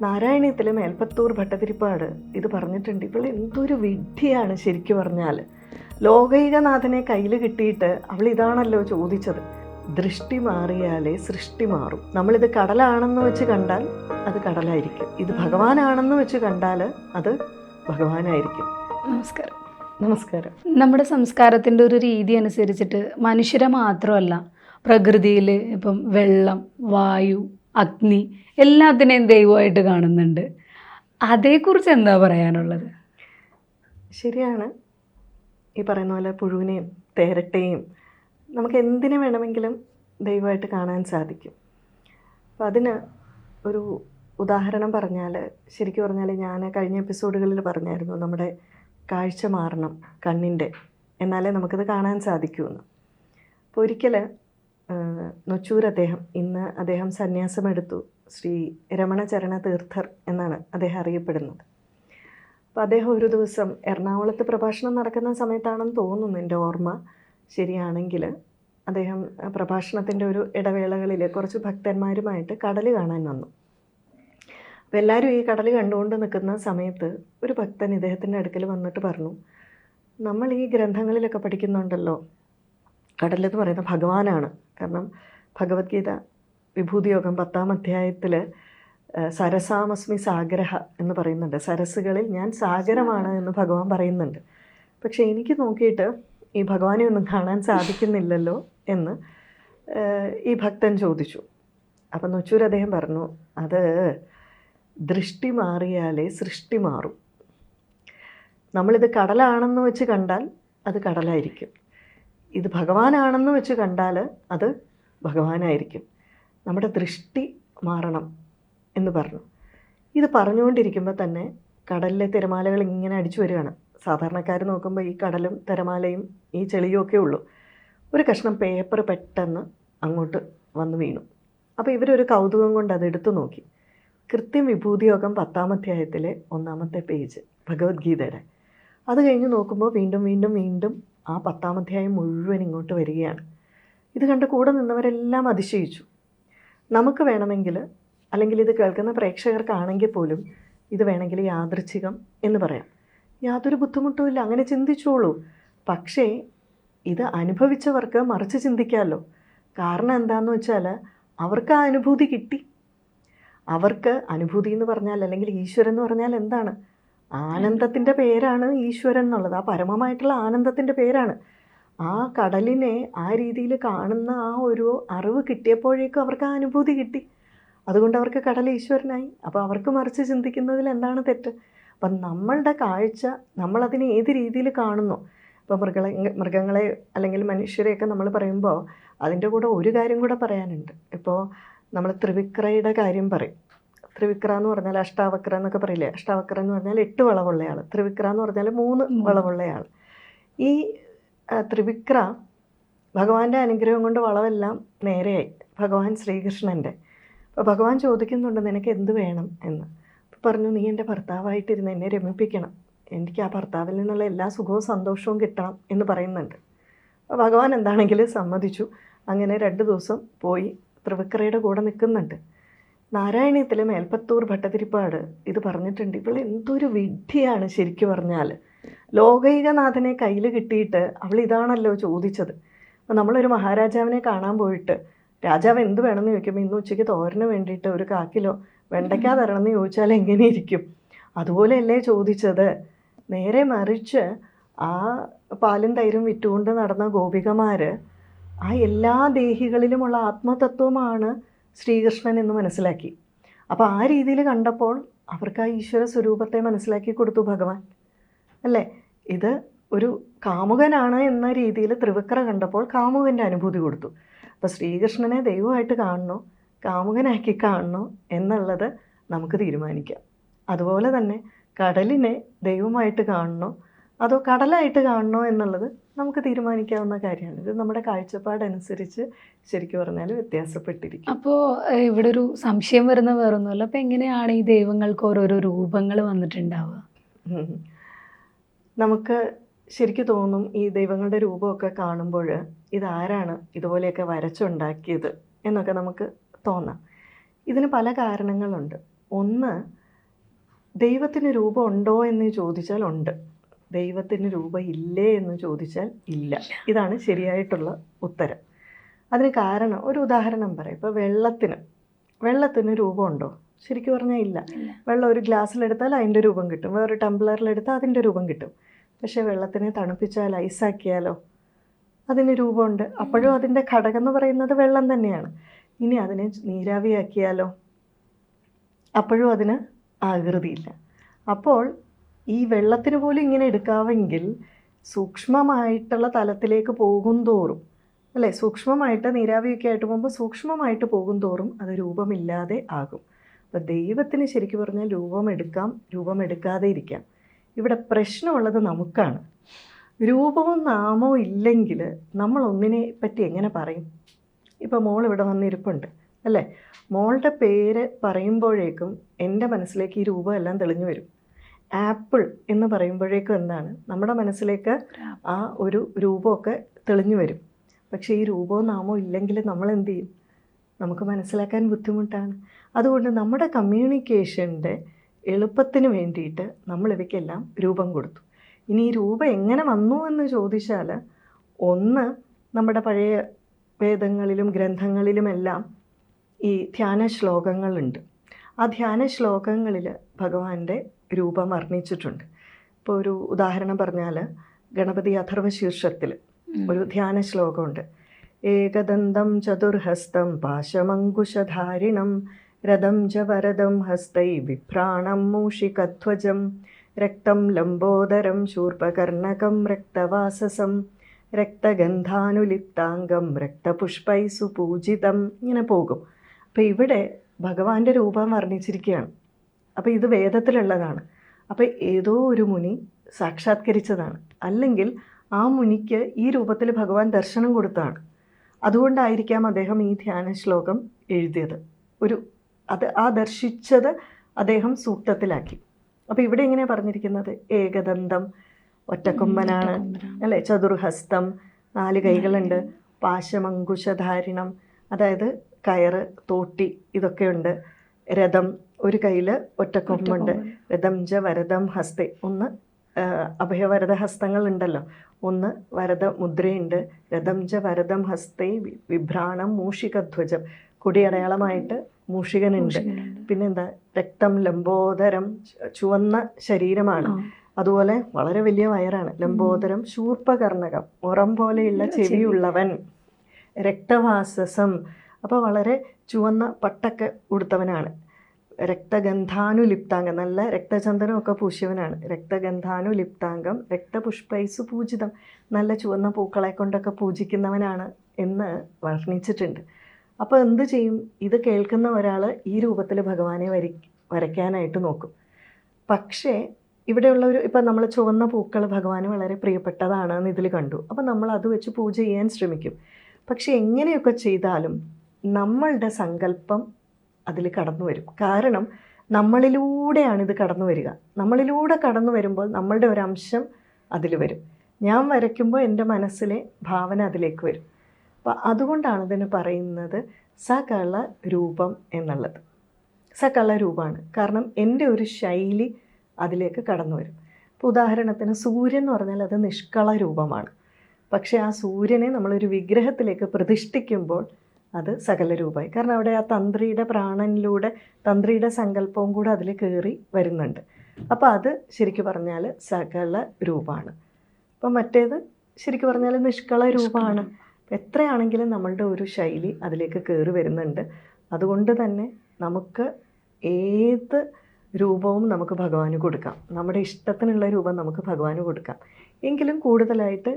നാരായണീയത്തിലെ മേൽപ്പത്തൂർ ഭട്ടതിരിപ്പാട് ഇത് പറഞ്ഞിട്ടുണ്ട്. ഇവൾ എന്തൊരു വിഡ്ഢിയാണ് ശരിക്കു പറഞ്ഞാൽ. ലോകൈകനാഥനെ കയ്യിൽ കിട്ടിയിട്ട് അവൾ ഇതാണല്ലോ ചോദിച്ചത്. ദൃഷ്ടി മാറിയാലേ സൃഷ്ടി മാറും. നമ്മളിത് കടലാണെന്ന് വെച്ച് കണ്ടാൽ അത് കടലായിരിക്കും. ഇത് ഭഗവാനാണെന്ന് വെച്ച് കണ്ടാൽ അത് ഭഗവാനായിരിക്കും. നമസ്കാരം. നമസ്കാരം. നമ്മുടെ സംസ്കാരത്തിന്റെ ഒരു രീതി അനുസരിച്ചിട്ട് മനുഷ്യരെ മാത്രമല്ല പ്രകൃതിയിൽ ഇപ്പം വെള്ളം വായു അഗ്നി എല്ലാത്തിനെയും ദൈവമായിട്ട് കാണുന്നുണ്ട്. അതേക്കുറിച്ച് എന്താ പറയാനുള്ളത്? ശരിയാണ്. ഈ പറയുന്ന പോലെ പുഴുവിനെയും തേരട്ടയും നമുക്ക് എന്തിനു വേണമെങ്കിലും ദൈവമായിട്ട് കാണാൻ സാധിക്കും. അപ്പം അതിന് ഒരു ഉദാഹരണം പറഞ്ഞാൽ ശരിക്കും പറഞ്ഞാൽ ഞാൻ കഴിഞ്ഞ എപ്പിസോഡുകളിൽ പറഞ്ഞായിരുന്നു നമ്മുടെ കാഴ്ച മാറണം കണ്ണിന്റെ. എന്നാലേ നമുക്കത് കാണാൻ സാധിക്കുമെന്ന് അപ്പോൾ ഒരിക്കൽ നൊച്ചൂർ അദ്ദേഹം. ഇന്ന് അദ്ദേഹം സന്യാസമെടുത്തു. ശ്രീ രമണചരണ തീർത്ഥർ എന്നാണ് അദ്ദേഹം അറിയപ്പെടുന്നത്. അപ്പോൾ അദ്ദേഹം ഒരു ദിവസം എറണാകുളത്ത് പ്രഭാഷണം നടക്കുന്ന സമയത്താണെന്ന് തോന്നുന്നു എന്റെ ഓർമ്മ. ശരിയാണെങ്കിൽ അദ്ദേഹം പ്രഭാഷണത്തിന്റെ ഒരു ഇടവേളകളിൽ കുറച്ച് ഭക്തന്മാരുമായിട്ട് കടൽ കാണാൻ വന്നു. അപ്പോൾ എല്ലാവരും ഈ കടൽ കണ്ടുകൊണ്ട് നിൽക്കുന്ന സമയത്ത് ഒരു ഭക്തൻ ഇദ്ദേഹത്തിന്റെ അടുക്കൽ വന്നിട്ട് പറഞ്ഞു നമ്മൾ ഈ ഗ്രന്ഥങ്ങളിലൊക്കെ പഠിക്കുന്നുണ്ടല്ലോ. കടലെന്ന് പറയുന്ന ഭഗവാനാണ്. കാരണം ഭഗവത്ഗീത വിഭൂതിയോഗം പത്താം അധ്യായത്തിൽ സരസാമസ്മി സാഗരഹ എന്ന് പറയുന്നുണ്ട്. സരസുകളിൽ ഞാൻ സാഗരമാണ് എന്ന് ഭഗവാൻ പറയുന്നുണ്ട്. പക്ഷേ എനിക്ക് നോക്കിയിട്ട് ഈ ഭഗവാനെ ഒന്നും കാണാൻ സാധിക്കുന്നില്ലല്ലോ എന്ന് ഈ ഭക്തൻ ചോദിച്ചു. അപ്പം നൊച്ചൂർ അദ്ദേഹം പറഞ്ഞു അത് ദൃഷ്ടി മാറിയാലേ സൃഷ്ടി മാറും. നമ്മളിത് കടലാണെന്ന് വെച്ച് കണ്ടാൽ അത് കടലായിരിക്കും. ഇത് ഭഗവാനാണെന്ന് വെച്ച് കണ്ടാൽ അത് ഭഗവാനായിരിക്കും. നമ്മുടെ ദൃഷ്ടി മാറണം എന്ന് പറഞ്ഞു. ഇത് പറഞ്ഞുകൊണ്ടിരിക്കുമ്പോൾ തന്നെ കടലിലെ തിരമാലകൾ ഇങ്ങനെ അടിച്ചു വരികയാണ്. സാധാരണക്കാർ നോക്കുമ്പോൾ ഈ കടലും തിരമാലയും ഈ ചെളിയും ഒക്കെ ഉള്ളൂ. ഒരു കഷ്ണം പേപ്പർ പെട്ടെന്ന് അങ്ങോട്ട് വന്ന് വീണു. അപ്പോൾ ഇവരൊരു കൗതുകം കൊണ്ട് അത് എടുത്തു നോക്കി. കൃത്യം വിഭൂതിയോഗം പത്താം അധ്യായത്തിലെ ഒന്നാമത്തെ പേജ് ഭഗവത്ഗീതയുടെ. അത് കഴിഞ്ഞ് നോക്കുമ്പോൾ വീണ്ടും വീണ്ടും വീണ്ടും ആ പത്താമധ്യായം മുഴുവൻ ഇങ്ങോട്ട് വരികയാണ്. ഇത് കണ്ട് കൂടെ നിന്നവരെല്ലാം അതിശയിച്ചു. നമുക്ക് വേണമെങ്കിൽ അല്ലെങ്കിൽ ഇത് കേൾക്കുന്ന പ്രേക്ഷകർക്കാണെങ്കിൽ പോലും ഇത് വേണമെങ്കിൽ യാദൃച്ഛികം എന്ന് പറയാം. യാതൊരു ബുദ്ധിമുട്ടുമില്ല അങ്ങനെ ചിന്തിച്ചോളൂ. പക്ഷേ ഇത് അനുഭവിച്ചവർക്ക് മറിച്ച് ചിന്തിക്കാമല്ലോ. കാരണം എന്താണെന്ന് വെച്ചാൽ അവർക്ക് ആ അനുഭൂതി കിട്ടി. അവർക്ക് അനുഭൂതി എന്ന് പറഞ്ഞാൽ അല്ലെങ്കിൽ ഈശ്വരൻ എന്ന് പറഞ്ഞാൽ എന്താണ്? ആനന്ദത്തിന്റെ പേരാണ് ഈശ്വരൻ എന്നുള്ളത്. ആ പരമമായിട്ടുള്ള ആനന്ദത്തിന്റെ പേരാണ്. ആ കടലിനെ ആ രീതിയിൽ കാണുന്ന ആ ഒരു അറിവ് കിട്ടിയപ്പോഴേക്കും അവർക്ക് ആ അനുഭൂതി കിട്ടി. അതുകൊണ്ട് അവർക്ക് കടൽ ഈശ്വരനായി. അപ്പോൾ അവർക്ക് മറിച്ച് ചിന്തിക്കുന്നതിൽ എന്താണ് തെറ്റ്? അപ്പം നമ്മളുടെ കാഴ്ച നമ്മളതിനെ ഏത് രീതിയിൽ കാണുന്നു? ഇപ്പോൾ മൃഗങ്ങളെ മൃഗങ്ങളെ അല്ലെങ്കിൽ മനുഷ്യരെയൊക്കെ നമ്മൾ പറയുമ്പോൾ അതിന്റെ കൂടെ ഒരു കാര്യം കൂടെ പറയാനുണ്ട്. ഇപ്പോൾ നമ്മൾ ത്രിവിക്രയുടെ കാര്യം പറയും. ത്രിവിക്ര എന്ന് പറഞ്ഞാൽ അഷ്ടാവക്ര എന്നൊക്കെ പറയില്ലേ? അഷ്ടാവക്ര എന്ന് പറഞ്ഞാൽ എട്ട് വളവുള്ളയാൾ ത്രിവിക്ര എന്ന് പറഞ്ഞാൽ മൂന്ന്. വളവുള്ളയാൾ ഈ ത്രിവിക്ര ഭഗവാന്റെ അനുഗ്രഹം കൊണ്ട് വളവെല്ലാം നേരെയായി. ഭഗവാൻ ശ്രീകൃഷ്ണന്റെ അപ്പോൾ ഭഗവാൻ ചോദിക്കുന്നുണ്ട് നിനക്ക് എന്ത് വേണം? എന്ന്. അപ്പോൾ പറഞ്ഞു നീ എന്റെ ഭർത്താവായിട്ടിരുന്ന് എന്നെ രമിപ്പിക്കണം. എനിക്ക് ആ ഭർത്താവിൽ നിന്നുള്ള എല്ലാ സുഖവും സന്തോഷവും കിട്ടണം എന്ന് പറയുന്നുണ്ട്. അപ്പോൾ ഭഗവാൻ എന്താണെങ്കിലും സമ്മതിച്ചു. അങ്ങനെ രണ്ട് ദിവസം പോയി ത്രിവിക്രയുടെ കൂടെ നിൽക്കുന്നുണ്ട്. നാരായണീയത്തിലെ മേൽപ്പത്തൂർ ഭട്ടതിരിപ്പാട് ഇത് പറഞ്ഞിട്ടുണ്ട്. ഇവൾ എന്തൊരു വിഡ്ഢിയാണ് ശരിക്കു പറഞ്ഞാൽ. ലോകൈകനാഥനെ കയ്യിൽ കിട്ടിയിട്ട് അവൾ ഇതാണല്ലോ ചോദിച്ചത്. അപ്പോൾ നമ്മളൊരു മഹാരാജാവിനെ കാണാൻ പോയിട്ട് രാജാവ് എന്ത് വേണമെന്ന് ചോദിക്കുമ്പോൾ ഇന്ന് ഉച്ചയ്ക്ക് തോരന് വേണ്ടിയിട്ട് ഒരു കാക്കിലോ വെണ്ടയ്ക്ക തരണമെന്ന് ചോദിച്ചാൽ എങ്ങനെയിരിക്കും അതുപോലെയല്ലേ ചോദിച്ചത്. നേരെ മറിച്ച് ആ പാലും തൈരും വിറ്റുകൊണ്ട് നടന്ന ഗോപികമാർ ആ എല്ലാ ദേഹികളിലുമുള്ള ആത്മതത്വമാണ് ശ്രീകൃഷ്ണൻ എന്ന് മനസ്സിലാക്കി. അപ്പോൾ ആ രീതിയിൽ കണ്ടപ്പോൾ അവർക്ക് ആ ഈശ്വര സ്വരൂപത്തെ മനസ്സിലാക്കി കൊടുത്തു ഭഗവാൻ. അല്ലേ? ഇത് ഒരു കാമുകനാണ് എന്ന രീതിയിൽ ത്രിവിക്ര കണ്ടപ്പോൾ കാമുകന്റെ അനുഭൂതി കൊടുത്തു. അപ്പോൾ ശ്രീകൃഷ്ണനെ ദൈവമായിട്ട് കാണണോ കാമുകനാക്കി കാണണോ എന്നുള്ളത് നമുക്ക് തീരുമാനിക്കാം. അതുപോലെ തന്നെ കടലിനെ ദൈവമായിട്ട് കാണണോ അതോ കടലായിട്ട് കാണണോ എന്നുള്ളത് നമുക്ക് തീരുമാനിക്കാവുന്ന കാര്യമാണ്. ഇത് നമ്മുടെ കാഴ്ചപ്പാടനുസരിച്ച് ശരിക്കും പറഞ്ഞാൽ വ്യത്യാസപ്പെട്ടിരിക്കും. അപ്പോൾ ഇവിടെ ഒരു സംശയം വരുന്ന വേറൊന്നുമല്ല. അപ്പോൾ എങ്ങനെയാണ് ഈ ദൈവങ്ങൾക്ക് ഓരോരോ രൂപങ്ങൾ വന്നിട്ടുണ്ടാവുക? നമുക്ക് ശരിക്കും തോന്നും ഈ ദൈവങ്ങളുടെ രൂപമൊക്കെ കാണുമ്പോൾ ഇതാരാണ് ഇതുപോലെയൊക്കെ വരച്ചുണ്ടാക്കിയത് എന്നൊക്കെ നമുക്ക് തോന്നാം. ഇതിന് പല കാരണങ്ങളുണ്ട്. ഒന്ന് ദൈവത്തിന് രൂപം ഉണ്ടോ എന്ന് ചോദിച്ചാൽ ഉണ്ട് ദൈവത്തിന് രൂപം ഇല്ലേ എന്ന് ചോദിച്ചാൽ ഇല്ല. ഇതാണ് ശരിയായിട്ടുള്ള ഉത്തരം. അതിന് കാരണം ഒരു ഉദാഹരണം പറയാം. ഇപ്പോൾ വെള്ളത്തിന് വെള്ളത്തിന് രൂപമുണ്ടോ? ശരിക്കും പറഞ്ഞാൽ ഇല്ല. ഇല്ല. വെള്ളം ഒരു ഗ്ലാസ്സിലെടുത്താൽ അതിന്റെ രൂപം കിട്ടും. വേറൊരു ടംബ്ലറിലെടുത്താൽ അതിന്റെ രൂപം കിട്ടും. പക്ഷേ വെള്ളത്തിനെ തണുപ്പിച്ചാൽ ഐസാക്കിയാലോ അതിന് രൂപമുണ്ട്. അപ്പോഴും അതിന്റെ ഘടകം എന്ന് പറയുന്നത് വെള്ളം തന്നെയാണ്. ഇനി അതിനെ നീരാവിയാക്കിയാലോ അപ്പോഴും അതിന് ആകൃതിയില്ല. അപ്പോൾ ഈ വെള്ളത്തിന് പോലും ഇങ്ങനെ എടുക്കാമെങ്കിൽ സൂക്ഷ്മമായിട്ടുള്ള തലത്തിലേക്ക് പോകും തോറും അല്ലേ? സൂക്ഷ്മമായിട്ട് നീരാവിയൊക്കെ ആയിട്ട് പോകുമ്പോൾ സൂക്ഷ്മമായിട്ട് പോകും തോറും അത് രൂപമില്ലാതെ ആകും. അപ്പോൾ ദൈവത്തിന് ശരിക്കും പറഞ്ഞാൽ രൂപമെടുക്കാം രൂപമെടുക്കാതെ ഇരിക്കാം. ഇവിടെ പ്രശ്നമുള്ളത് നമുക്കാണ്. രൂപവും നാമവും ഇല്ലെങ്കിൽ നമ്മൾ ഒന്നിനെ പറ്റി എങ്ങനെ പറയും? ഇപ്പോൾ മോൾ ഇവിടെ വന്നിരിപ്പുണ്ട് അല്ലേ? മോളുടെ പേര് പറയുമ്പോഴേക്കും എന്റെ മനസ്സിലേക്ക് ഈ രൂപമെല്ലാം തെളിഞ്ഞു വരും. ആപ്പിൾ എന്ന് പറയുമ്പോഴേക്കും എന്താണ്? നമ്മുടെ മനസ്സിലേക്ക് ആ ഒരു രൂപമൊക്കെ തെളിഞ്ഞു വരും. പക്ഷേ ഈ രൂപവും നാമോ ഇല്ലെങ്കിൽ നമ്മൾ എന്ത് ചെയ്യും? നമുക്ക് മനസ്സിലാക്കാൻ ബുദ്ധിമുട്ടാണ്. അതുകൊണ്ട് നമ്മുടെ കമ്മ്യൂണിക്കേഷന്റെ എളുപ്പത്തിന് വേണ്ടിയിട്ട് നമ്മൾ ഇവയ്ക്കെല്ലാം രൂപം കൊടുത്തു. ഇനി ഈ രൂപം എങ്ങനെ വന്നു എന്ന് ചോദിച്ചാൽ ഒന്ന് നമ്മുടെ പഴയ വേദങ്ങളിലും ഗ്രന്ഥങ്ങളിലുമെല്ലാം ഈ ധ്യാന ശ്ലോകങ്ങളുണ്ട് ആ ധ്യാന ശ്ലോകങ്ങളിൽ ഭഗവാന്റെ രൂപം വർണിച്ചിട്ടുണ്ട്. ഇപ്പോൾ ഒരു ഉദാഹരണം പറഞ്ഞാൽ ഗണപതി അഥർവശീർഷത്തിൽ ഒരു ധ്യാന ശ്ലോകമുണ്ട്. ഏകദന്തം ചതുർഹസ്തം പാശമങ്കുശധാരിണം രഥം ച വരദം ഹസ്തൈ വിഭ്രാണം മൂഷികധ്വജം രക്തം ലംബോദരം ശൂർപകർണകം രക്തവാസസം രക്തഗന്ധാനുലിപ്താംഗം രക്തപുഷ്പൈ പൂജിതം ഇങ്ങനെ പോകും. അപ്പോൾ ഇവിടെ ഭഗവാന്റെ രൂപം വർണിച്ചിരിക്കുകയാണ്. അപ്പോൾ ഇത് വേദത്തിലുള്ളതാണ്. അപ്പോൾ ഏതോ ഒരു മുനി സാക്ഷാത്കരിച്ചതാണ്. അല്ലെങ്കിൽ ആ മുനിക്ക് ഈ രൂപത്തിൽ ഭഗവാൻ ദർശനം കൊടുത്താണ്. അതുകൊണ്ടായിരിക്കാം അദ്ദേഹം ഈ ധ്യാന ശ്ലോകം എഴുതിയത്. ഒരു അത് ആ ദർശിച്ചത് അദ്ദേഹം സൂക്തത്തിലാക്കി. അപ്പോൾ ഇവിടെ എങ്ങനെയാണ് പറഞ്ഞിരിക്കുന്നത്? ഏകദന്തം ഒറ്റക്കൊമ്പനാണ് അല്ലേ? ചതുർഹസ്തം നാല് കൈകളുണ്ട് പാശമങ്കുശധാരിണം അതായത് കയറ് തോട്ടി ഇതൊക്കെയുണ്ട്. രഥം ഒരു കയ്യിൽ ഒറ്റക്കൊമ്പുണ്ട്. രഥം ജ വരദം ഹസ്തേ. ഒന്ന് അഭയവരദ ഹസ്തങ്ങൾ ഉണ്ടല്ലോ ഒന്ന് വരദ മുദ്രയുണ്ട്. രഥം ജ വരദം ഹസ്തേ വിഭ്രാണം മൂഷികധ്വജം കൊടിയടയാളമായിട്ട് മൂഷികനുണ്ട്. പിന്നെന്താ? രക്തം ലംബോദരം ചുവന്ന ശരീരമാണ്. അതുപോലെ വളരെ വലിയ വയറാണ്. ലംബോദരം ശൂർപ്പകർണകം ഉറം പോലെയുള്ള ചെവിയുള്ളവൻ. രക്തവാസസം. അപ്പോൾ വളരെ ചുവന്ന പട്ടൊക്കെ ഉടുത്തവനാണ്. രക്തഗന്ധാനുലിപ്താംഗം നല്ല രക്തചന്ദനമൊക്കെ പൂശിയവനാണ്. രക്തഗന്ധാനുലിപ്താംഗം രക്തപുഷ്പൈസ് പൂജിതം നല്ല ചുവന്ന പൂക്കളെ കൊണ്ടൊക്കെ പൂജിക്കുന്നവനാണ് എന്ന് വർണിച്ചിട്ടുണ്ട്. അപ്പോൾ എന്ത് ചെയ്യും? ഇത് കേൾക്കുന്ന ഒരാൾ ഈ രൂപത്തിൽ ഭഗവാനെ വരി വരയ്ക്കാനായിട്ട് നോക്കും. പക്ഷേ ഇവിടെയുള്ള ഒരു ഇപ്പം നമ്മൾ ചുവന്ന പൂക്കൾ ഭഗവാന് വളരെ പ്രിയപ്പെട്ടതാണ് എന്ന് ഇതിൽ കണ്ടു. അപ്പം നമ്മൾ അത് വെച്ച് പൂജ ചെയ്യാൻ ശ്രമിക്കും. പക്ഷേ എങ്ങനെയൊക്കെ ചെയ്താലും നമ്മളുടെ സങ്കല്പം അതിൽ കടന്നു വരും. കാരണം നമ്മളിലൂടെയാണ് ഇത് കടന്നു വരിക. നമ്മളിലൂടെ കടന്നു വരുമ്പോൾ നമ്മളുടെ ഒരു അംശം അതിൽ വരും. ഞാൻ വരയ്ക്കുമ്പോൾ എന്റെ മനസ്സിലെ ഭാവന അതിലേക്ക് വരും. അപ്പം അതുകൊണ്ടാണ് ഇതിന് പറയുന്നത് സകള രൂപം എന്നുള്ളത്. സകള രൂപമാണ്. കാരണം എന്റെ ഒരു ശൈലി അതിലേക്ക് കടന്നു വരും. ഇപ്പോൾ ഉദാഹരണത്തിന് സൂര്യൻ എന്ന് പറഞ്ഞാൽ അത് നിഷ്കള രൂപമാണ്. പക്ഷേ ആ സൂര്യനെ നമ്മളൊരു വിഗ്രഹത്തിലേക്ക് പ്രതിഷ്ഠിക്കുമ്പോൾ അത് സകല രൂപമായി കാരണം അവിടെ ആ തന്ത്രിയുടെ പ്രാണനിലൂടെ തന്ത്രിയുടെ സങ്കല്പവും കൂടെ അതിൽ കയറി വരുന്നുണ്ട്. അപ്പോൾ അത് ശരിക്കു പറഞ്ഞാൽ സകല രൂപമാണ് അപ്പം മറ്റേത് ശരിക്കു പറഞ്ഞാൽ നിഷ്കള രൂപമാണ് എത്രയാണെങ്കിലും നമ്മളുടെ ഒരു ശൈലി അതിലേക്ക് കയറി വരുന്നുണ്ട്. അതുകൊണ്ട് തന്നെ നമുക്ക് ഏത് രൂപവും നമുക്ക് ഭഗവാന് കൊടുക്കാം. നമ്മുടെ ഇഷ്ടത്തിനുള്ള രൂപം നമുക്ക് ഭഗവാന് കൊടുക്കാം. എങ്കിലും കൂടുതലായിട്ട്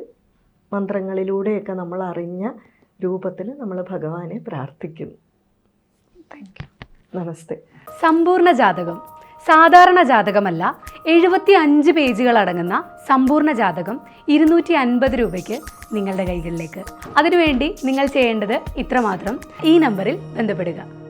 മന്ത്രങ്ങളിലൂടെയൊക്കെ നമ്മൾ അറിഞ്ഞ രൂപത്തിൽ നമ്മൾ ഭഗവാനെ പ്രാർത്ഥിക്കുന്നു. താങ്ക് യു നമസ്തേ. സമ്പൂർണ ജാതകം. സാധാരണ ജാതകമല്ല എഴുപത്തി അഞ്ച് പേജുകൾ അടങ്ങുന്ന സമ്പൂർണ ജാതകം ഇരുന്നൂറ്റി അൻപത് രൂപയ്ക്ക് നിങ്ങളുടെ കൈകളിലേക്ക്. അതിനുവേണ്ടി നിങ്ങൾ ചെയ്യേണ്ടത് ഇത്രമാത്രം. ഈ നമ്പറിൽ ബന്ധപ്പെടുക.